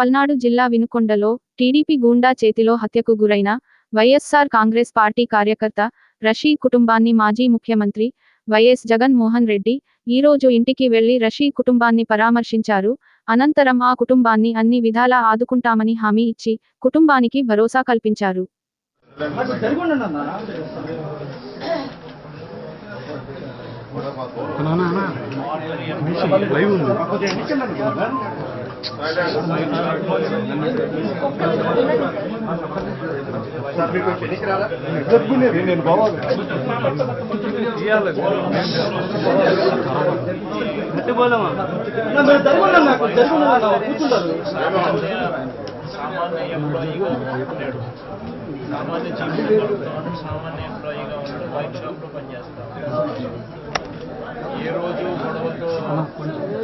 పల్నాడు జిల్లా వినుకొండలో టీడీపీ గూండా చేతిలో హత్యకు గురైన వైఎస్సార్ కాంగ్రెస్ పార్టీ కార్యకర్త రషీద్ కుటుంబాన్ని మాజీ ముఖ్యమంత్రి వైఎస్ జగన్ మోహన్ రెడ్డి ఈ రోజు ఇంటికి వెళ్ళి రషీద్ కుటుంబాన్ని పరామర్శించారు. అనంతరం ఆ కుటుంబాన్ని అన్ని విధాలా ఆదుకుంటామని హామీ ఇచ్చి కుటుంబానికి భరోసా కల్పించారు. రాదా జరుగునేది నేను బావాలి అన్న, మీరు కూర్చుంటారు సామాన్య ఎంప్లాయీగా ఉన్నాడు సామాన్య జీవితంలో ఉన్నాడు సామాన్య ఎంప్లాయీగా ఉన్నాడు వైన్ షాప్లో పనిచేస్తాడు ఏ రోజు గొడవతో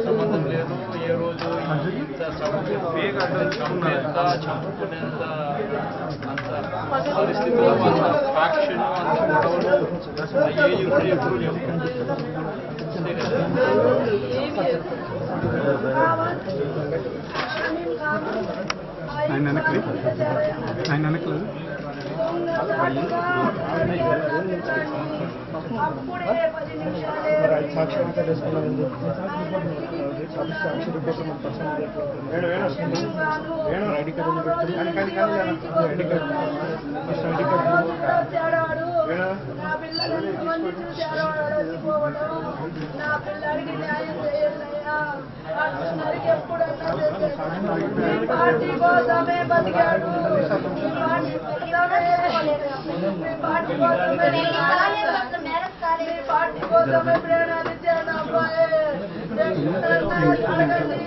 సంబంధం లేదు ఏ రోజు ఇంత చంపేంత చంపుకునేంత అంత పరిస్థితిలో అంత ఫ్యాక్షన్ అంత గొడవలు అయ్యేవి ఇప్పుడు ఎప్పుడు లేవు అంతే కదా personal Venu Venu Venu ID card ఉంది పెట్టుకుని కానీ కానీ కానీ లేనా? ID card first ID card Venu నా పిల్లలు ఎంతమంది చూశారో అడగకపోవడం నా పిల్లడికి న్యాయం చేయాలయ్యా. అందరికి ఎప్పుడన్నా చేసేది. మీ పార్టీ కోసమే బతికాడు మీ పార్టీ కోసమే మీ పార్టీ కోసమే మీ పార్టీ కోసమే ప్రేరణలు ఇచ్చాను అబ్బాయి అడగండి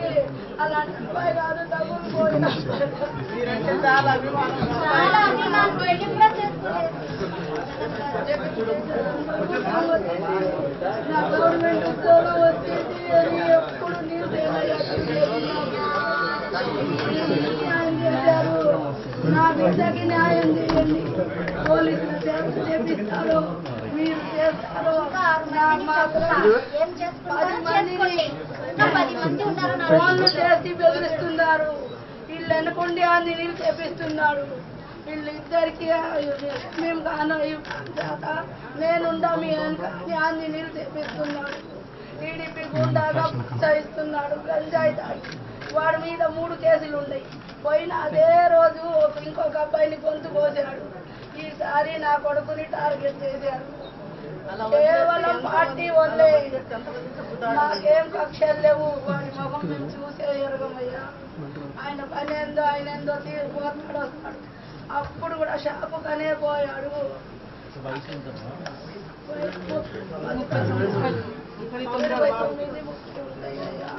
అలాంటి అబ్బాయి కాదు తగులు చాలా అభిమానం నా బిడ్డకి న్యాయం చేయండి. పోలీసులు చేపిస్తారు. మీరు చేస్తారో. ఫోన్లు చేసి బెదిరిస్తున్నారు. వీళ్ళు అనుకుండి అన్ని నీళ్ళు చేపిస్తున్నాడు వీళ్ళు ఇద్దరికి మేము కాన చేత నేనుండా మీ వెనక అని అన్ని నీళ్ళు చేపిస్తున్నాడు టీడీపీ గుండాగా ప్రోత్సహిస్తున్నాడు గంజాయి తాగి. వాడి మీద మూడు కేసులు ఉన్నాయి పోయిన అదే రోజు ఇంకొక అబ్బాయిని గొంతు కోసాడు ఈసారి నా కొడుకుని టార్గెట్ చేశారు. కేవలం పార్టీ వల్లే నాకేం కక్షలు లేవు. వాడి ముఖం చూసే ఎరగమయ్యా. ఆయన పని ఏందో ఆయన ఏందో తీరిపోతాడు వస్తాడు. అప్పుడు కూడా షాపు కనే పోయాడు. ఇరవై తొమ్మిది ముప్పై ఉంటాయ్యా.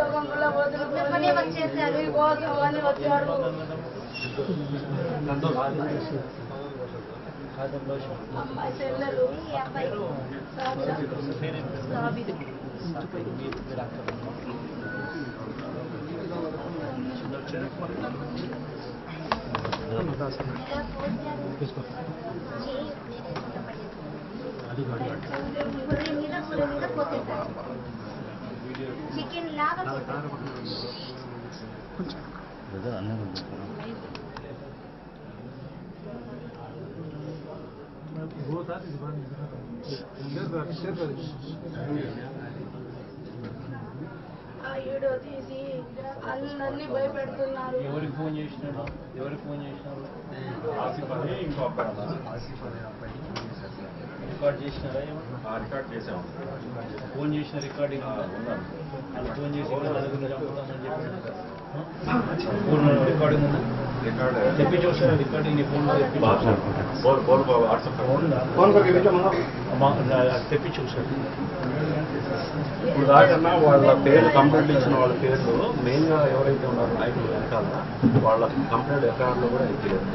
హైదరాబాద్లో ఉద్యోగం వల్ల వదులుకొని కోసం అని వచ్చాడు అమ్మాయి చెల్లెలు చికెన్ లాగా ఆ వీడియో తీసి అందరినీ భయపెడుతున్నారు. ఎవరికి ఫోన్ చేసినాడు ఎవరికి ఫోన్ చేసినారు? రికార్డ్ చేసినారా? రికార్డ్ చేసాం ఫోన్ చేసిన రికార్డింగ్ ఫోన్ చేసి ఇంకా చంపుతామని చెప్పి పూర్ణ రికార్డింగ్ ఉందా రికార్డ్ తెప్పించి ఒకసారి రికార్డింగ్. నీ ఫోన్లో తెప్పించి ఫోన్ ఫోన్ వాట్సాప్ ఫోన్ కొద్దిగా పెట్టామన్నా అమ్మా, నా- తెప్పించి ఒకసారి ఇప్పుడు దాకన్నా వాళ్ళ పేర్లు కంప్లైంట్ ఇచ్చిన వాళ్ళ పేర్లు మెయిన్గా ఎవరైతే ఉన్నారో నాయకులు వెనకాల వాళ్ళ కంప్లైంట్ ఎక్కడ కూడా ఎక్కిలేదు